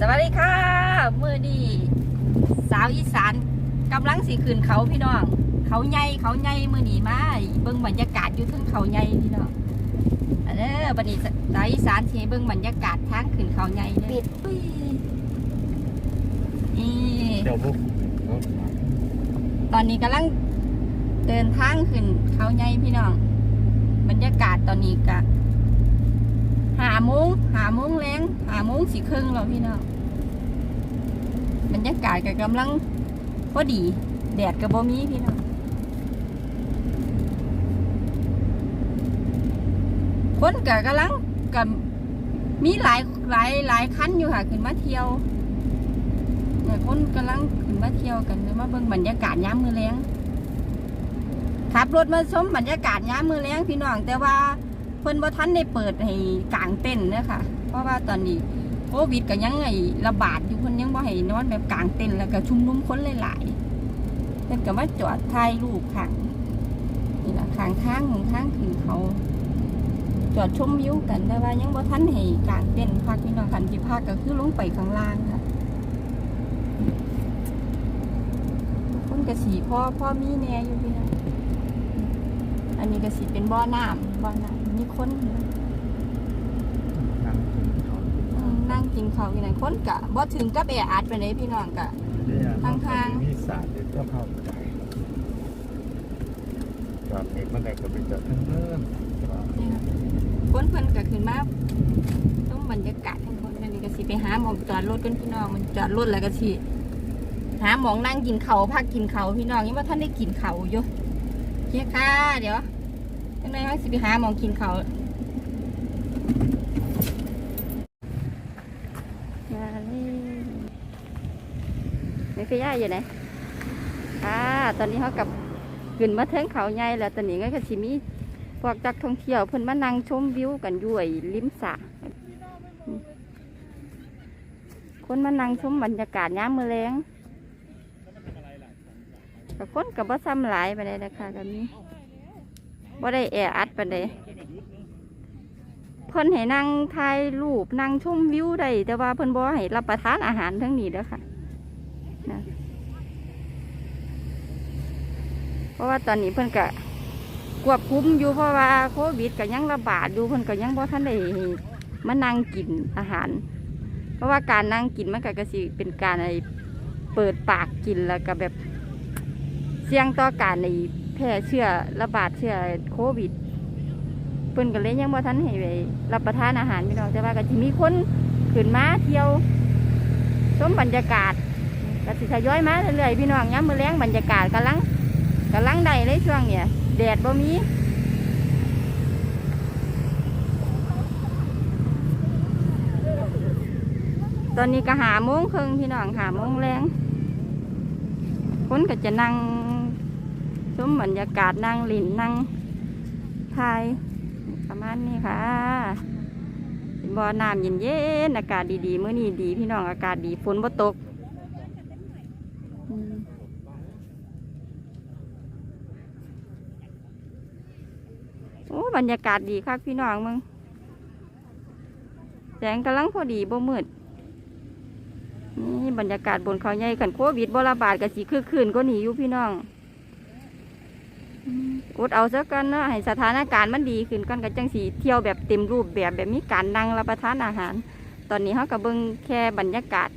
สวัสดีค่ะมือดีสาวอีสานกำลังสีขึ้นเขาพี่น้อง เขาใหญ่เขาใหญ่มือหนีมาเบิ่งบรรยากาศอยู่ทั้งเขาใหญ่พี่น้องอันเด้อบัดนี้สาวอีสานสิให้เบิ่งบรรยากาศทางขึ้นเขาใหญ่เด้ออุ้ยนี่เดี๋ยวพวกตอนนี้กำลังเดินทางขึ้นเขาใหญ่พี่น้อง บรรยากาศตอนนี้กะ หาโมงหาโมงแรงหาโมงสี่ครึ่งแล้วพี่น้องบรรยากาศก็กำลังพอดี แดดกับบ่มีพี่น้องคนก็กำลังกับมีหลายหลายหลายคันอยู่ค่ะขึ้นมาเที่ยวเนี่ยคนกำลังขึ้นมาเที่ยวกันมาเบิ่งบรรยากาศย้ำมือแรงขับรถมาชมบรรยากาศย้ำมือแรงพี่น้องแต่ว่า พิ่นบ่ทันได้เปิดให้กลางเต้นเด้อค่ะ เพราะว่าตอนนี้โควิดก็ยังไงระบาดอยู่เพิ่นยังบ่ให้นอนแบบกางเต้นแล้วก็ชุมนุมคนหลายๆเพิ่นก็มาจอดถ่ายรูปข้างนี่ล่ะข้างทางของทางขึ้นเขาจอดชมวิวกันแต่ว่ายังบ่ทันให้กลางเต้นท์พักพี่น้องกันที่พักก็คือลงไปข้างล่างค่ะคนกระสีพ่อพ่อมีแน่อยู่พี่น้องอันนี้กระสีเป็นบ่อน้ำบ่อน้ำ คนอยู่นั่งกินเขาอืมนั่งกินข้าวอยู่ไหนคนกะบ่ถึงกับแออัดไปเลยพี่น้องกะข้างๆมีสาดเดี๋ยวก็เข้าใจจอดเอกมันได้ก็ไปจอดทั้งเริ่มคนเพิ่นก็ขึ้นมาต้องบรรยากาศทั้งคนอันนี้ก็สิไปหาหมองจอดรถกันพี่น้องมันจอดรถแล้วก็สิหาหมองนั่งกินเขาวพักกินเขาวพี่น้องยังว่าท่านได้กินเขาวอยู่โอเคค่ะเดี๋ยว จังได๋ว่าสิไปหาหมองกินเขาวมานี่คือย่าอยู่ไหนค่ะตอนนี้เขากับขึ้นมาเทิงเขาใหญ่แล้วตอนนี้ก็สิมีพวกจักท่องเที่ยวเพิ่นมานั่งชมวิวกันอยู่ไอ้ริมสระคนมานั่งชมบรรยากาศยามมื้อแลงกับคนกับบ่ซ้ำหลายไปเลยนะคะกับนี้ บ่ได้แออัดไปเลยเพิ่นให้นั่งถ่ายรูปนั่งชมวิวได้แต่ว่าเพิ่นบ่ให้รับประทานอาหารทั้งนี้เด้อค่ะนะเพราะว่าตอนนี้เพิ่นก็ควบคุมอยู่เพราะว่าโควิดก็ยังระบาดอยู่เพิ่นก็ยังบ่ทันได้มานั่งกินอาหาร เพราะว่าการนั่งกินมันก็กสิเป็นการไอเปิดปากกินแล้วก็แบบเสี่ยงต่อการใน แพร่เชื้อระบาดเชื้อโควิดเพิ่นก็เลยยังบ่ทันให้ไปรับประทานอาหารพี่น้องแต่ว่าก็สิมีคนขึ้นมาเที่ยวชมบรรยากาศก็สิทยอยมาเรื่อยๆพี่น้องย้ำมือแรงบรรยากาศกำลังกำลังได้เลยช่วงเนี้ยแดดบ่มีตอนนี้ก็หาโมงครึ่งพี่น้องหาโมงแรงคนก็จะนั่ง ชมบรรยากาศนั่งลินนั่งทายประมาณนี้ค่ะบ่อน้ำเย็นๆอากาศดีๆมื้อนี้ดี พี่น้องอากาศดีฝนบ่ตกโอ้บรรยากาศดีครับพี่น้องมึงแสงกำลังพอดีบ่มืดนี่บรรยากาศบนเขาใหญ่กันโควิดบ่ระบาดกันสีคือคืนก็หนีอยู่พี่น้อง อืมอดเอาซะกันเนาะให้สถานการณ์มันดีขึ้นกันกันจังสีเที่ยวแบบเต็มรูปแบบแบบมีการนั่งรับประทานอาหาร ตอนนี้เขากับเบิงแค่บรรยากาศ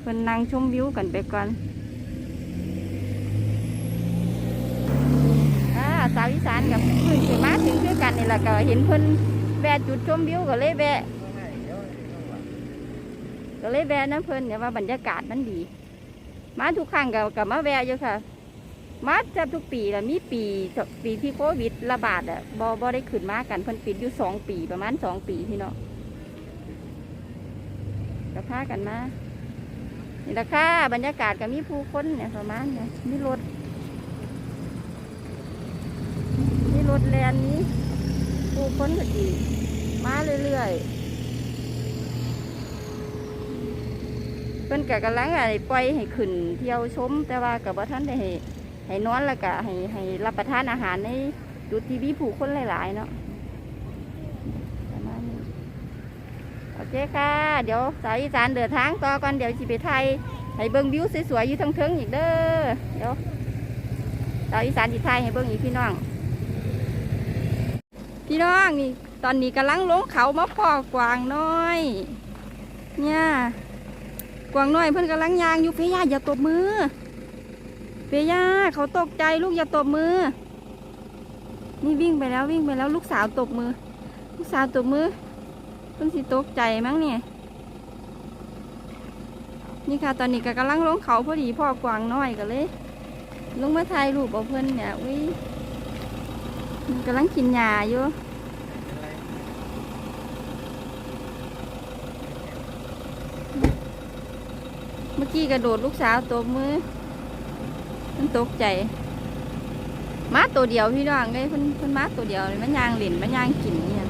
เพิ่นนั่งชมวิวกันไปก่อนอ่าสาวอีสานกับเพิ่งสิมาถึงคือกันนี่แหละก็เห็นเพิ่นแวะจุดชมวิวก็เลยแวะก็เลยแวะน้ำเพิ่นเนี่ยว่าบรรยากาศมันดี มาทุกครั้งก็กับมาแวะอยู่ค่ะ มาแทบทุกปีแล้วมีปีปีที่โควิดระบาดอะบ่บ่ได้ขึ้นมากันเพิ่นปิดอยู่สองปีประมาณสองปีพี่เนาะก็พากันมานี่ละค่ะบรรยากาศก็มีผู้คนเนี่ยประมาณเนี่ยมีรถนี่รถแลนนี้ผู้คนก็ดีมาเรื่อยๆเพิ่นก็กำลังไอ้ปล่อยให้ขึ้นเที่ยวชม แต่ว่ากับว่าท่านได้ ให้นอนแล้วก็ให้ให้รับประทานอาหารในจุดที่มีผู้คนหลายๆเนาะประมาณนี้โอเคค่ะ เดี๋ยวสาวอีสานเดินทางต่อก่อนเดี๋ยวสิไปไทยให้เบิ่งวิวสวยๆอยู่ทั้งเทิงอีกเด้อเดี๋ยวสาวอีสานสิไทยให้เบิ่งอีกพี่น้อง พี่น้องนี่ตอนนี้กำลังลงเขามาพอกวางน้อย เนี่ยกวางน้อยเพิ่อนกำลังยางอยู่เฟียอย่าตบมือ เฟียเขาตกใจลูกอย่าตบมือ นี่วิ่งไปแล้ววิ่งไปแล้วลูกสาวตบมือ ลูกสาวตบมือเพิ่งสิตกใจมั้งเนี่ยนี่ค่ะตอนนี้ก็กำลังลงเขาพอดีพ่อกวางน้อยกันเลย ลงมาถ่ายรูปเอาเพิ่อนเนี่ยอุ้ยกำลังกินหญ้าอยู่เมื่อกี้กระโดดลูกสาวตบมือ มันตกใจมาตัวเดียวพี่น้องเลยเพิ่นเพิ่นมาตัวเดียวเลยมันยางหล่นมันยางกินเนี่ย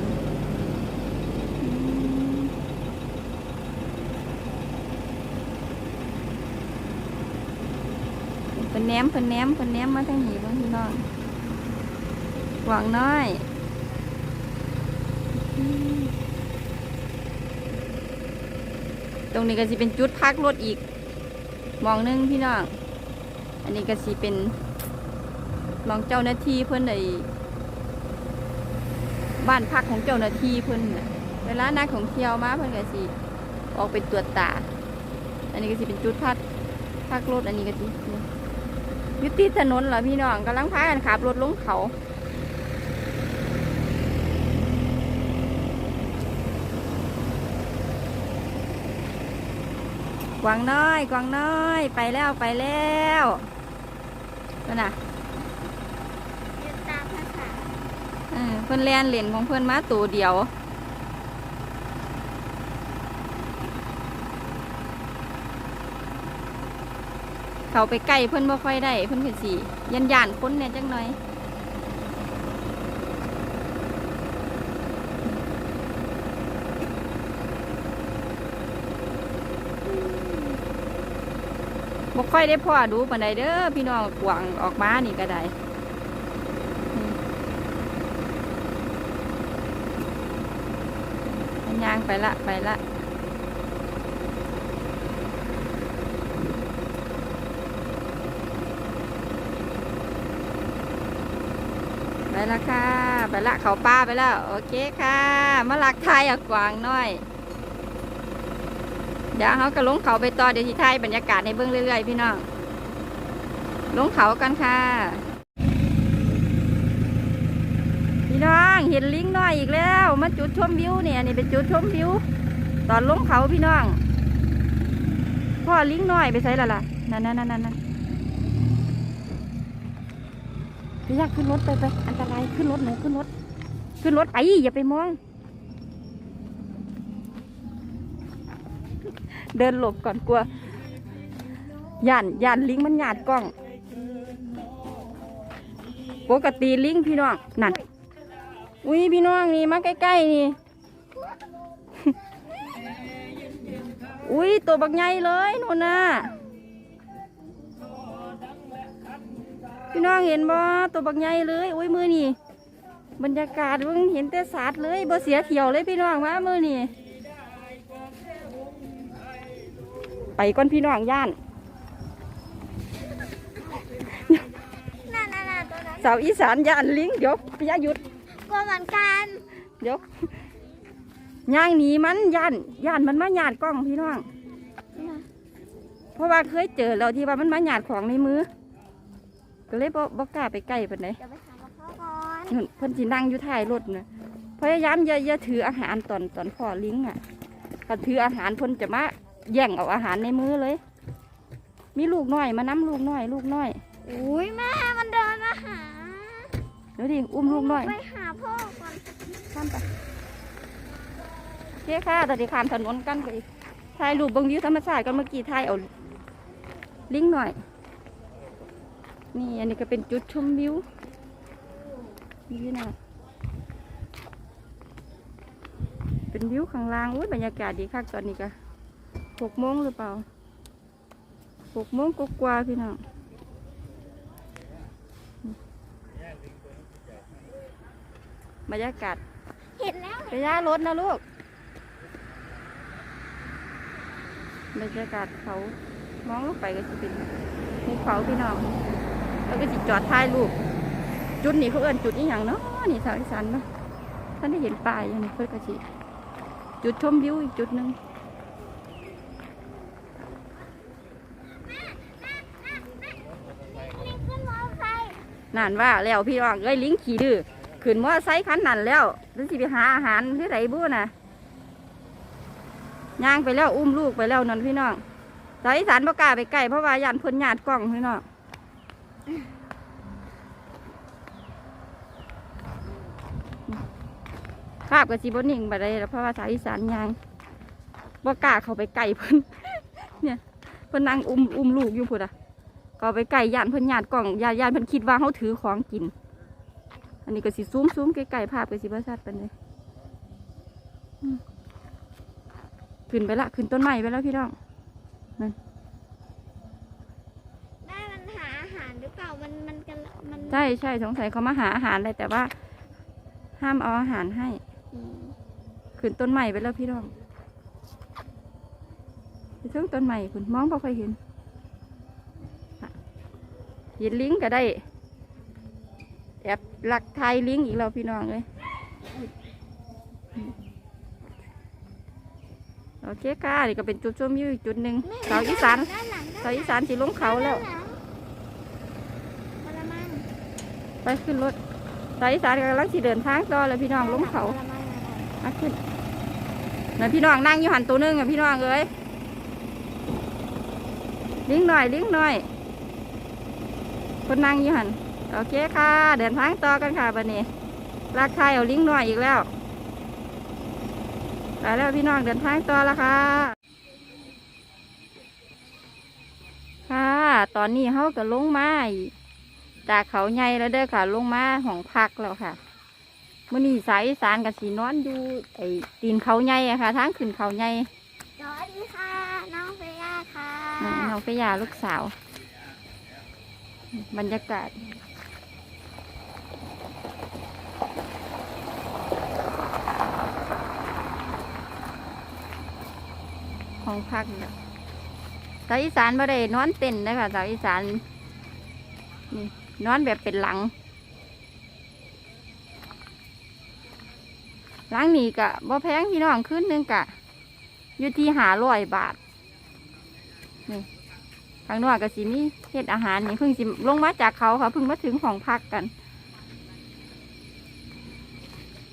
เพิ่นแหนมเพิ่นแหนมเพิ่นแหนมมาทางนี้เบ้างพี่น้องหวังน้อยตรงนี้ก็สิเป็นจุดพักรถอีก มองนึงพี่น้อง อันนี้ก็สิเป็นมองเจ้าหน้าที่เพิ่อนในบ้านพักของเจ้าหน้าที่เพิ่นน่ะเวลานักท่องเที่ยวมาเพิ่อนก็สิออกไปตรวจตา อันนี้ก็สิเป็นจุดพักพักรถอันนี้ก็สิอยุติถนนเหรอพี่น้องกำลังพากันขับรถลงเขากวางน้อยกวางน้อย ไปแล้วไปแล้ว นั่นน่ะยึดตามภาษาเออเพิ่นแลนเหรียญของเพิ่นมาตัวเดียว เขาไปใกล้เพิ่นบ่ค่อยได้ เพิ่นคือสิยันยานคนเนี่ยจังหน่อย บ่ค่อยได้พ่อดูปานใดเด้อพี่น้องกวางออกมานี่ก็ได้มันยางไปละไปละไปละค่ะ ไปละเขาป้าไปแล้ว โอเคค่ะ มาลักไทยอะกวางน้อย เดี๋ยวเขาก็ลงเขาไปต่อเดี๋ยวที่ไทยบรรยากาศในเบื้องเรื่อยๆพี่น้องลงเขากันค่ะ พี่น้องเห็นลิงน้อยอีกแล้วมาจุดชมวิวเนี่ยนี่เป็นจุดชมวิว ตอนลงเขาพี่น้องพ่อลิงน้อยไปใส่ละล่ะนั่นนั่นนั่นนั่นพี่ยากขึ้นรถไปไปอันตรายขึ้นรถหนูขึ้นรถขึ้นรถไปอย่าไปมอง เดินหลบก่อนกลัวย่านย่านลิงมันหยาดกล้อง ปกติลิงพี่น้องนั่นอุ้ยพี่น้องนี่มาใกล้ๆนี่อุ้ยตัวบักใหญ่เลยนู่นน่ะพี่น้องเห็นบ่ตัวบักใหญ่เลยอุ้ยมือนี่บรรยากาศเพิ่งเห็นแต่สาดเลยบ่เสียเที่ยวเลยพี่น้องมามือนี่ ไปก่อนพี่น้องย่านน่าน่าน่าตัวนั้นสาวอีสานย่านลิงเดี๋ยวพี่ยาหยุดกลัวเหมือนกันเดี๋ยวย่างหนีมันย่านย่านมันมาหยาดกล้องพี่น้อง เพราะว่าเคยเจอแล้วที่ว่ามันมาหยาดของในมือ ก็เลยบ่บ่กล้าไปใกล้ปานใดเดี๋ยวไปหากับพ่อก่อนนู่นเพิ่นสินั่งอยู่ท้ายรถนะพยายามอย่าอย่าถืออาหารตอนตอนพ่อลิงอะถ้าถืออาหารเพิ่นจะมา แย่งเอาอาหารในมือเลย มีลูกน้อยมานํลูกน้อย ลูกน้อยอุ้ยแม่มันเดินมาหาเดี๋ยวดิอุ้มลูกน้อยไปหาพ่อก่อนข้ามไปโอเคค่ะตอนนี้ข้ามถนนกันไปถ่ายรูปเบางวิวธรรมชาติกันเมื่อกี้ถ่ายเอาลิงหน่อย นี่อันนี้ก็เป็นจุดชมวิวนี่นะเป็นวิวข้างล่างอุ้ยบรรยากาศดีคักตอนนี้ก็ หกโมงหรือเปล่าหกโมงกว่าๆพี่น้องบรรยากาศเห็นแล้วไปย่ารถนะลูกบรรยากาศเขามองลงไปก็จะเป็นภูเขาพี่น้องแล้วก็จิจอดถ่ายรูปจุดนี้เขาเอิ้นจุดนี้อย่างเนาะนี่สาวอีสานเนาะท่านได้เห็นป้ายอยู่นี่เพื่อนก็สิจุดชมวิวอีกจุดหนึ่ง นี่ขึ้นมอไซค์ นั่นว่าแล้วพี่น้องเอ้ยลิงขี่ดื้อขึ้นมอไซค์คันนั่นแล้วหรือสิไปหาอาหารที่ไหนบู้น่ะย่างไปแล้วอุ้มลูกไปแล้วนั่นพี่น้องสาวอีสานบ่กาไปใกล้เพราะว่ายันพ่นญาติกล้องพี่น้องภาพกับสีบนิ่งไปเลยแล้วเพราะว่าสาวอีสานย่างบ่กล้าเขาไปใกล้เพิ่นเนี่ยเพิ่นนั่งอุ้มอุ้มลูกอยู่พุ่นอะ ก็ไปไก่ยานเพิ่นยานกล่องยานยานเพิ่นคิดว่าเขาถือของกิน อันนี้ก็สิซูมซูมใกล้ๆภาพก็สิบ่ชัดปานใดอืมขึ้นไปละขึ้นต้นไม้ไปแล้วพี่น้องได้มันหาอาหารหรือเปล่ามันมันกันมันใช่ใช่สงสัยเขามาหาอาหารเลยแต่ว่า ห้ามเอาอาหารให้อืมขึ้นต้นไม้ไปแล้วพี่น้องไปถึงต้นไม้คุณมองบ่ค่อยเห็นอะ เห็นลิงก็ได้ แอบหลักไทยลิงอีกแล้วพี่น้องเลยโอเคค่ะนี่ก็เป็นจุดชมวิวอีกจุดหนึ่งสาอีสานด้านหลังสาอีสานสิลงเขาแล้ว ไปขึ้นรถสาอีสานกำลังสิเดินทางต่อแล้วพี่น้องลงเขาอาขึ้นนั่นพี่น้องนั่งอยู่หันตัวหนึงอะพี่น้องเอ้ยลิงหน่อยลิงหน่อย คนนั่งอยู่หันโอเคค่ะ เดินทางต่อกันค่ะบันนี้ลากไทยเอาลิงหน่อยอีกแล้วไปแล้วพี่น้องเดินทางต่อแล้วค่ะ ค่ะ ตอนนี้เขาก็ลงมาอีกจากเขาใหญ่แล้วเด้อค่ะ ลงมาของพักแล้วค่ะมื่อนี้สายอีสานกับสีนอนอยู่ไอ้ตีนเขาใหญ่อะค่ะทางขึ้นเขาใหญ่สวัสดีค่ะ น้องเฟย่าค่ะ น้องน้องไปยาลูกสาว บรรยากาศ ของพักเนี่ยสาวอีสานบ่ได้นอนเต็นนะคะสาวอีสานนี่นอนแบบเป็นหลัง หลังนี้กะบ่แพงพี่น้องขึ้นนึงกะ อยู่ที่หาร้อยบาท นี่ ทางนอกก็สิมีเฮ็ดอาหารนี่เพิ่งสิลงมาจากเขาค่ะเพิ่งมาถึงของพักกัน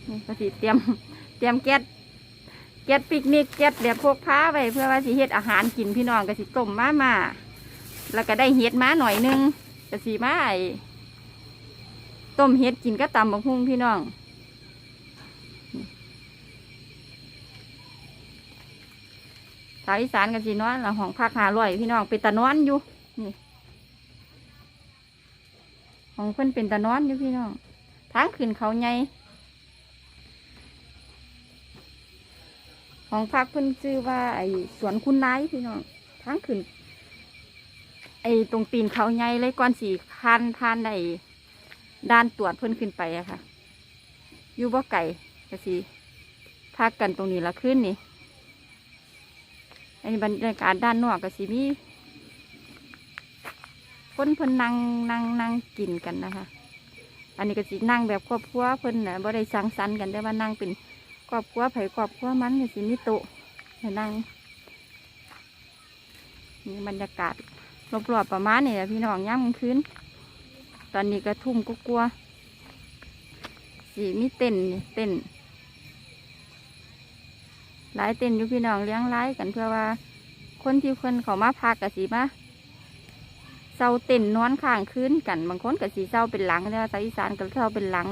นี่ก็สิเตรียมเตรียมแก๊สแก๊สปิกนิกแก๊สแบบพวกพาไว้เพื่อว่าสิเฮ็ดอาหารกินพี่น้องก็สิต้มมามาแล้วก็ได้เฮ็ดมาหน่อยนึงก็สิมาไอต้มเฮ็ดกินก็ตำบักหุ่งพี่น้อง สาวอีสานกันสินอนละห้องพักหาร้อยพี่น้องเป็นตะนอนอยู่นี่ห้องเพิ่นเป็นตะนอนอยู่พี่น้องทางขึ้นเขาใหญ่ห้องพักเพิ่นชื่อว่า ไอ้สวนคุณนายพี่น้องทางขึ้นไอ้ตรงตีนเขาใหญ่เลยก่อนสีคันทานไอ้ด้านตรวจเพิ่นขึ้นไปอะค่ะอยู่บ่ไก่ก็สิพักกันตรงนี้ละขึ้นนี่ อันนี้บรรยากาศด้านนอกก็สิมีคนเพิ่นนั่งนั่งนั่งกินกันนะคะ อันนี้ก็สินั่งแบบครอบครัวเพิ่นนะบ่ได้สังสรรค์กันแต่ว่านั่งเป็นครอบครัวไผครอบครัวมันก็สิมีโต๊ะให้นั่งนี่บรรยากาศรอบๆประมาณนี้แหละพี่น้องย่ำกลางคืนตอนนี้ก็ทุ่มก็กลัวสิมีเต้นเต้น หลายเต็นอยู่พี่น้องเลี้ยงไล่กันเพื่อว่า คนที่คนเขามาพักกะสีมาเศร้าเต็นนอนข้างคืนกัน บางคนกะสีเศร้าเป็นหลังเนี่ยสาวอีสานก็เศร้าเป็นหลัง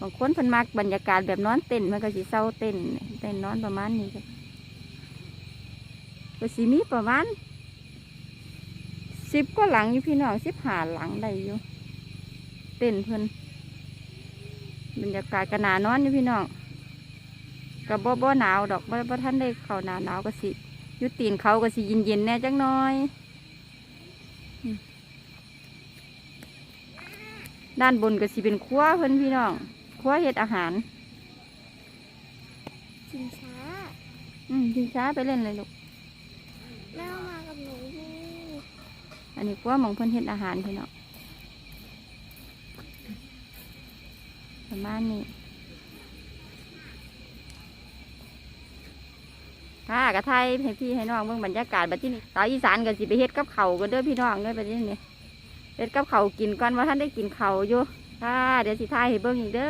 บางคนเพิ่นมักบรรยากาศแบบนอนเต็นมันก็สีเศร้าเต็นเต็นนอนประมาณนี้ก็สีมีประมาณสิบก็หลังอยู่พี่น้องสิบหาหลังได้อยู่เต็นเพิ่นบรรยากาศก็หนานอนอยู่พี่น้อง กับบ่บ่หนาวดอกบ่บ่ท่านได้เข้าหนาหนาวก็สิอยุตีนเขาก็สิเย็นเย็นๆแหน่จังน้อยอืมด้านบนก็สิเป็นครัวเพิ่นพี่น้องครัวเฮ็ดอาหารชิงช้า อืมกินช้าไปเล่นเลยลูกแม่มากับหนูอยู่อันนี้กว่าหมองเพิ่นเฮ็ดอาหารพี่น้องประมาณนี้ ค่ะกระไทยให้พี่ให้น้องเบิ่งบรรยากาศแบบที่นี่สาวอีสานก็สิไปเฮ็ดกับเขากันเด้อพี่น้องเด้อแบบนี้นี่เฮ็ดกับเขากินก่อนว่าท่านได้กินเขาอยู่ค่ะเดี๋ยวสิทายให้เบิ่งอีกเด้อ